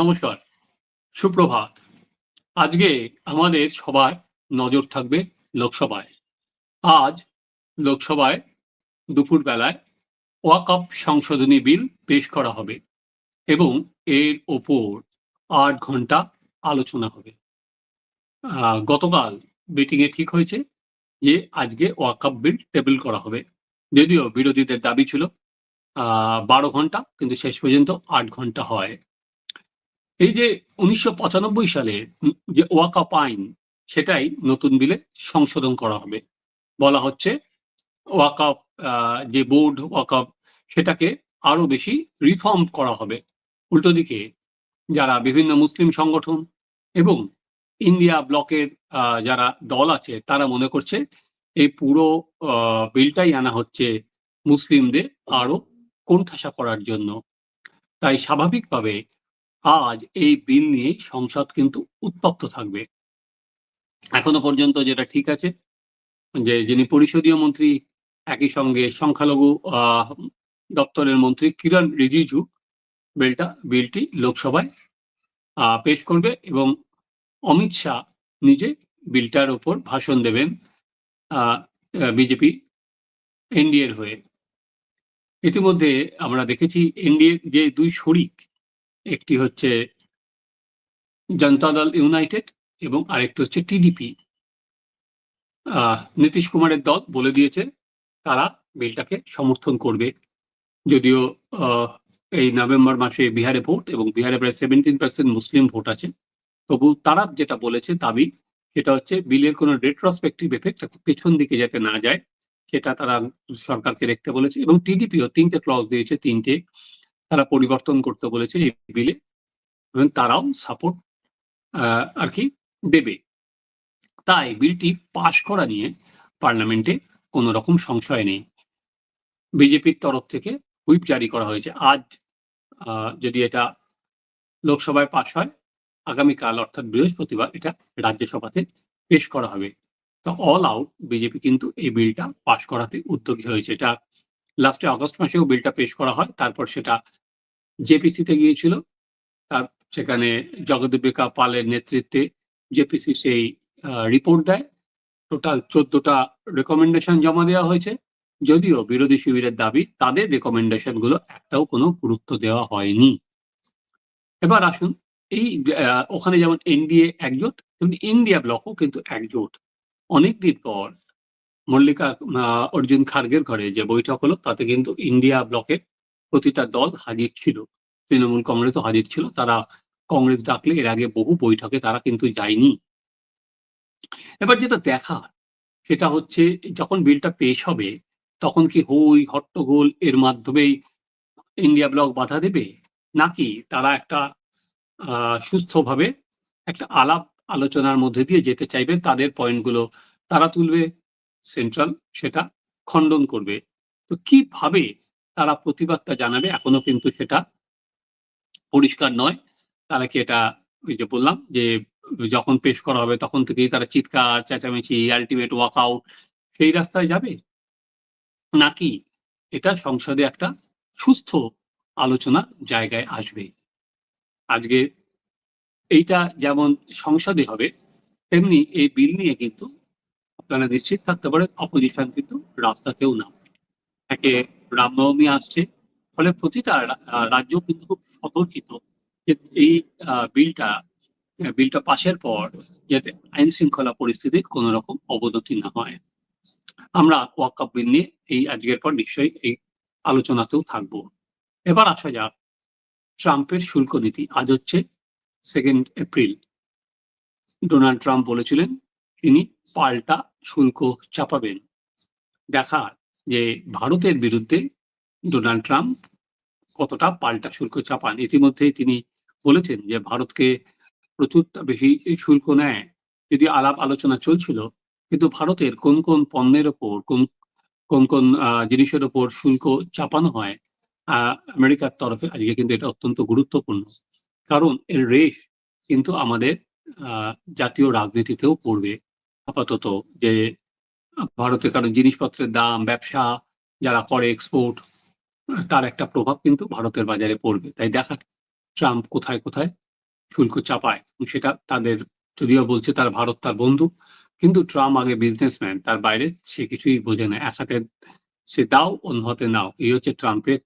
নমস্কার, সুপ্রভাত। আজকে আমাদের সবার নজর থাকবে লোকসভায়। আজ লোকসভায় দুপুর বেলায় ওয়াকআপ সংশোধনী বিল পেশ করা হবে এবং এর ওপর আট ঘণ্টা আলোচনা হবে। গতকাল মিটিং এ ঠিক হয়েছে যে আজকে ওয়াকআপ বিল টেবিল করা হবে। যদিও বিরোধীদের দাবি ছিল বারো ঘণ্টা, কিন্তু শেষ পর্যন্ত আট ঘণ্টা হয়। এই যে উনিশশো পঁচানব্বই সালে যে ওয়াকাপ আইন সেটাই নতুন বিলে সংশোধন করা হবে। বলা হচ্ছে ওয়াকাপ যে বোর্ড ওয়াকাপ সেটাকে আরও বেশি রিফর্ম করা হবে। উল্টো দিকে যারা বিভিন্ন মুসলিম সংগঠন এবং ইন্ডিয়া ব্লকের যারা দল আছে, তারা মনে করছে এই পুরো বিলটাই আনা হচ্ছে মুসলিমদের আরও কোণঠাসা করার জন্য। তাই স্বাভাবিকভাবে আজ এই বিল নিয়ে সংসদ কিন্তু উত্তপ্ত থাকবে। এখনও পর্যন্ত যেটা ঠিক আছে, যে যিনি পরিষদীয় মন্ত্রী, একই সঙ্গে সংখ্যালঘু দপ্তরের মন্ত্রী কিরণ রিজিজু বিলটা, বিলটি লোকসভায় পেশ করবে এবং অমিত শাহ নিজে বিলটার উপর ভাষণ দেবেন বিজেপি এনডিএর হয়ে। ইতিমধ্যে আমরা দেখেছি এনডিএ যে দুই শরিক একটি হচ্ছে জনতা দল ইউনাইটেড এবং আরেকটি হচ্ছে টিডিপি। নীতিশ কুমারের দল বলে দিয়েছে তারা বিলটাকে সমর্থন করবে। যদিও এই নভেম্বর মাসে বিহারে ভোট এবং বিহারে প্রায় সেভেন্টিন পার্সেন্ট মুসলিম ভোট আছে। তবু তারা যেটা বলেছে দাবি, সেটা হচ্ছে বিলের কোনো রেট্রোস্পেক্টিভ এফেক্ট পেছন দিকে যাতে না যায়, সেটা তারা সরকারকে দেখতে বলেছে এবং টিডিপিও তিনটে ক্লজ দিয়েছে, তিনটে তারা পরিবর্তন করতে বলেছে এই বিলে এবং তারাও সাপোর্ট আর কি দেবে। তাই বিলটি পাশ করা নিয়ে পার্লামেন্টে কোনো রকম সংশয় নেই। বিজেপির তরফ থেকে হুইপ জারি করা হয়েছে। আজ যদি এটা লোকসভায় পাশ হয়, আগামীকাল অর্থাৎ বৃহস্পতিবার এটা রাজ্যসভাতে পেশ করা হবে। তো অল আউট বিজেপি কিন্তু এই বিলটা পাশ করাতে উদ্যোগী হয়েছে। এটা লাস্টে আগস্ট মাসেও বিলটা পেশ করা হয়, তারপর সেটা জেপিসিতে গিয়েছিল। তার সেখানে জগদীপিকা পালের নেতৃত্বে জেপিসি সেই রিপোর্ট দেয়। টোটাল চোদ্দটা রেকমেন্ডেশন জমা দেওয়া হয়েছে। যদিও বিরোধী শিবিরের দাবি, তাদের রেকমেন্ডেশনগুলো একটাও কোনো গুরুত্ব দেওয়া হয়নি। এবার আসুন, এই ওখানে যেমন এনডিএ একজোট, তেমনি ইন্ডিয়া ব্লকও কিন্তু একজোট। অনেকদিন পর মল্লিকা অর্জুন খার্গের ঘরে যে বৈঠক হলো, তাতে কিন্তু ইন্ডিয়া ব্লকের প্রতিটা দল হাজির ছিল। তৃণমূল কংগ্রেসও হাজির ছিল। তারা কংগ্রেস ডাকলে এর আগে বহু বৈঠকে তারা কিন্তু যায়নি। এবার যেটা দেখা, সেটা হচ্ছে যখন বিলটা পেশ হবে, তখন কি হই হট্টগোল এর মাধ্যমেই ইন্ডিয়া ব্লক বাধা দেবে? নাকি তারা একটা সুস্থভাবে একটা আলাপ আলোচনার মধ্যে দিয়ে যেতে চাইবে? তাদের পয়েন্টগুলো তারা তুলবে? সেন্ট্রাল সেটা খণ্ডন করবে। তো কীভাবে তারা প্রতিবাদটা জানাবে? এখনও কিন্তু সেটা পরিষ্কার নয়। তারা কি এটা ওই যে বললাম যে যখন পেশ করা হবে তখন থেকেই তারা চিৎকার, চেঁচামেচি আলটিমেট ওয়াক আউট সেই রাস্তায় যাবে? নাকি এটা সংসদে একটা সুস্থ আলোচনা জায়গায় আসবে? আজকে এইটা যেমন সংসদে হবে, তেমনি এই বিল নিয়ে কিন্তু আপনারা নিশ্চিত থাকতে পারেন অপোজিশন কিন্তু রাস্তাতেও নামবে। একে রামনবমী আসছে, ফলে প্রতিটা রাজ্য কিন্তু খুব সতর্কিত যে এই বিলটা বিলটা পাশের পর যাতে আইন শৃঙ্খলা পরিস্থিতির কোনো রকম অবনতি না হয়। আমরা ওয়াকআপ বিল নিয়ে এই আজকের পর নিশ্চয়ই এই আলোচনাতেও থাকব। এবার আসা যাক, ট্রাম্পের শুল্ক নীতি আজ হচ্ছে সেকেন্ড এপ্রিল ডোনাল্ড ট্রাম্প বলেছিলেন তিনি পাল্টা শুল্ক চাপাবেন। দেখার যে ভারতের বিরুদ্ধে ডোনাল্ড ট্রাম্প কতটা পাল্টা শুল্ক চাপান। ইতিমধ্যেই তিনি বলেছেন যে, ভারতকে প্রচুর বেশি শুল্ক নেয়। যদি আলাপ আলোচনা চলছিল, কিন্তু ভারতের কোন কোন পণ্যের ওপর, কোন কোন কোন জিনিসের ওপর শুল্ক চাপানো হয় আমেরিকার তরফে, আজকে কিন্তু এটা অত্যন্ত গুরুত্বপূর্ণ। কারণ এর রেশ কিন্তু আমাদের জাতীয় রাজনীতিতেও পড়বে। আপাতত যে, ভারতে কারণ জিনিসপত্রের দাম, ব্যবসা, যারা করে এক্সপোর্ট তার একটা প্রভাব কিন্তু ভারতের বাজারে পড়বে। তাই দেখা ট্রাম্প কোথায় কোথায় শুল্ক চাপায় সেটা তাদের, যদিও বলছে তার ভারত তার বন্ধু, কিন্তু ট্রাম্প আগে বিজনেসম্যান তার বাইরে সে কিছুই বোঝে না। এক হাতে সে দাও, অন্য হাতে নাও। এই হচ্ছে ট্রাম্পের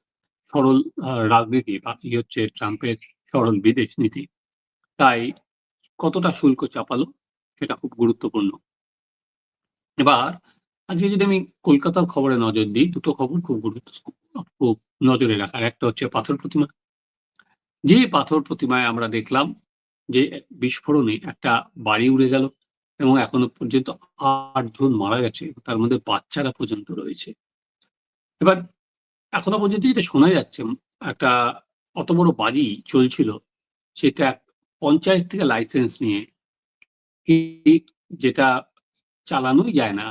সরল রাজনীতি বা এই হচ্ছে ট্রাম্পের সরল বিদেশ নীতি। তাই কতটা শুল্ক চাপালো সেটা খুব গুরুত্বপূর্ণ। এবার, আজকে যদি আমি কলকাতার খবরে নজর দিই, দুটো খবর খুব গুরুত্ব, খুব নজরে রাখার। একটা হচ্ছে পাথর প্রতিমা। যে পাথর প্রতিমায় আমরা দেখলাম যে বিস্ফোরণে একটা বাড়ি উড়ে গেল এবং এখনও পর্যন্ত আটজন মারা গেছে, তার মধ্যে বাচ্চারা পর্যন্ত রয়েছে। এবার, এখনও পর্যন্ত যেটা শোনা যাচ্ছে, একটা অত বড় বাজি চলছিল, সেটা পঞ্চায়েত থেকে লাইসেন্স নিয়ে যেটা চালানোই যায় না।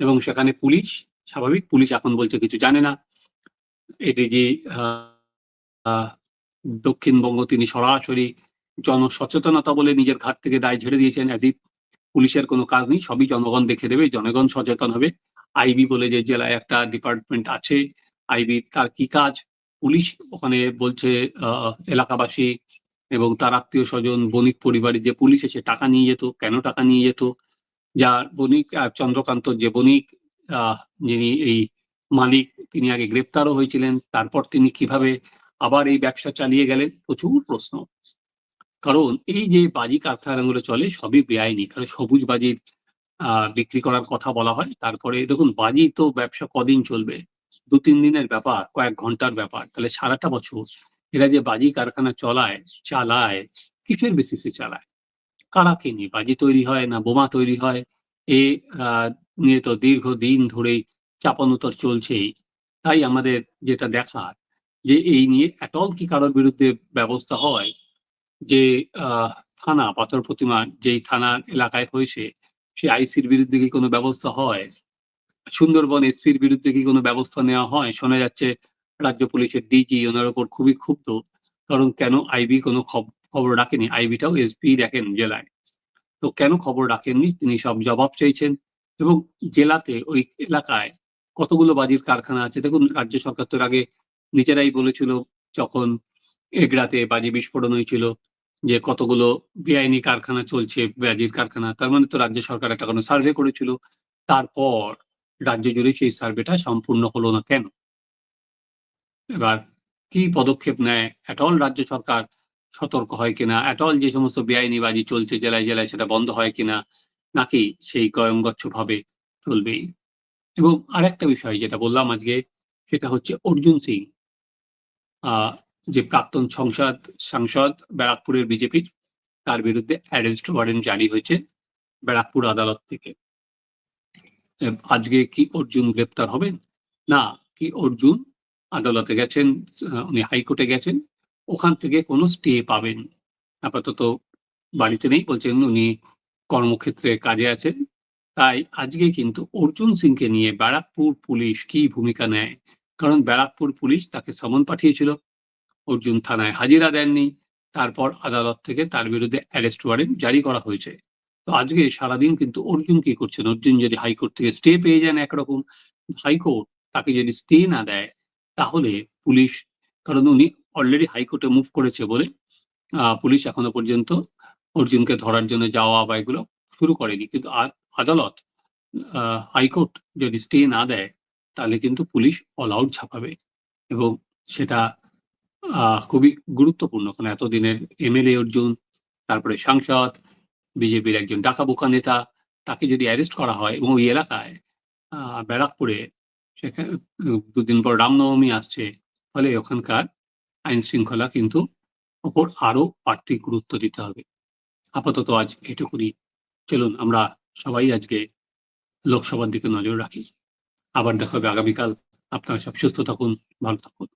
এবং সেখানে পুলিশ, স্বাভাবিক পুলিশ এখন বলছে কিছু জানে না। এডিজি দক্ষিণবঙ্গ তিনি সরাসরি জনসচেতনতা বলে নিজের ঘাট থেকে দায় ঝেড়ে দিয়েছেন অ্যাজ পুলিশের কোনো কাজ নেই, সবই জনগণ দেখে দেবে, জনগণ সচেতন হবে। আইবি বলে যে জেলায় একটা ডিপার্টমেন্ট আছে, আইবি তার কি কাজ? পুলিশ ওখানে বলছে এলাকাবাসী এবং তার আত্মীয় স্বজন, বণিক পরিবারের যে পুলিশ এসে টাকা নিয়ে যেত, কেন টাকা নিয়ে যেত? যার বণিক চন্দ্রকান্ত যে বণিক যিনি এই মালিক, তিনি আগে গ্রেপ্তারও হয়েছিলেন। তারপর তিনি কীভাবে আবার এই ব্যবসা চালিয়ে গেলেন? প্রচুর প্রশ্ন। কারণ এই যে বাজি কারখানাগুলো চলে, সবই বেআইনি। কারণ সবুজ বাজির বিক্রি করার কথা বলা হয়। তারপরে দেখুন, বাজি তো ব্যবসা কদিন চলবে? দু, তিন দিনের ব্যাপার, কয়েক ঘণ্টার ব্যাপার। তাহলে সারাটা বছর এরা যে বাজি কারখানা চলায়, চালায়, কিসের বেসিসে চালায়? কারা কেনে বাজি তৈরি হয় না, বোমা তৈরি হয়, এ নিয়ে তো দীর্ঘদিন ধরেই চাপানুতর চলছেই। তাই আমাদের যেটা দেখার, যে এই নিয়ে এটল কি কারোর বিরুদ্ধে ব্যবস্থা হয়, যে থানা, পাথর প্রতিমা যেই থানার এলাকায় হয়েছে সেই আইসির বিরুদ্ধে কি কোনো ব্যবস্থা হয়? সুন্দরবন এসপির বিরুদ্ধে কি কোনো ব্যবস্থা নেওয়া হয়? শোনা যাচ্ছে রাজ্য পুলিশের ডিজি ওনার উপর খুবই ক্ষুব্ধ, কারণ কেন আইবি কোনো খবর রাখেনি আইবিটাও এসপি দেখেন জেলায়। তো কেন খবর রাখেননি? তিনি সব জবাব চাইছেন এবং জেলাতে ওই এলাকায় কতগুলো বাজির কারখানা আছে? দেখুন, রাজ্য সরকার তো আগে নিজেরাই বলেছিল যখন এগড়াতে বাজি বিস্ফোরণ হয়েছিল যে কতগুলো বেআইনি কারখানা চলছে, বাজির কারখানা। তার মানে তো রাজ্য সরকার একটা কোনো সার্ভে করেছিল। তারপর রাজ্য জুড়ে সেই সার্ভেটা সম্পূর্ণ হলো না কেন? এবার কি পদক্ষেপ নেয়? অল রাজ্য সরকার সতর্ক হয় কিনা? অল যে সমস্ত বেআইনি বাজি চলছে জেলায় জেলায় সেটা বন্ধ হয় কিনা? নাকি সেই গয়ঙ্গচ্ছ ভাবে চলবেই? এবং আরেকটা বিষয় যেটা বললাম আজকে, সেটা হচ্ছে অর্জুন সিং যে প্রাক্তন সংসদ, সাংসদ ব্যারাকপুরের বিজেপির তার বিরুদ্ধে অ্যারেস্ট ওয়ারেন্ট জারি হয়েছে ব্যারাকপুর আদালত থেকে। আজকে কি অর্জুন গ্রেপ্তার হবেন? না, কি অর্জুন আদালতে গেছেন উনি হাইকোর্টে গেছেন ওখান থেকে কোনো স্টে পাবেন। আপাতত বাড়িতে নেই, বলছেন উনি কর্মক্ষেত্রে কাজে আছেন। তাই আজকে কিন্তু অর্জুন সিংকে নিয়ে ব্যারাকপুর পুলিশ কি ভূমিকা নেয়? কারণ ব্যারাকপুর পুলিশ তাকে সমন পাঠিয়েছিল। অর্জুন থানায় হাজিরা দেননি। তারপর আদালত থেকে তার বিরুদ্ধে অ্যারেস্ট ওয়ারেন্ট জারি করা হয়েছে। তো আজকে সারাদিন কিন্তু অর্জুন কি করছেন? অর্জুন যদি হাইকোর্ট থেকে স্টে পেয়ে যান একরকম, হাইকোর্ট তাকে যদি স্টে না দেয়, তাহলে পুলিশ, কারণ উনি অলরেডি হাইকোর্টে মুভ করেছে বলে পুলিশ এখনও পর্যন্ত অর্জুনকে ধরার জন্য যাওয়া বা এগুলো শুরু করেনি। কিন্তু আদালত হাইকোর্ট যদি স্টে না দেয়, তাহলে কিন্তু পুলিশ অল আউট ছাপাবে। এবং সেটা খুবই গুরুত্বপূর্ণ। কারণ এতদিনের এমএলএ অর্জুন, তারপরে সাংসদ বিজেপির একজন ডাকাবুকা নেতা, তাকে যদি অ্যারেস্ট করা হয় এবং ওই এলাকায় ব্যারাকপুরে, সেখানে, দুদিন পর রামনবমী আসছে, ফলে ওখানকার আইন শৃঙ্খলা কিন্তু ওপর আরও বাড়তি গুরুত্ব দিতে হবে। আপাতত আজ এটুকুনি। চলুন, আমরা সবাই আজকে লোকসভার দিকে নজর রাখি। আবার দেখা হবে আগামীকাল। আপনারা সব সুস্থ থাকুন, ভালো থাকুন।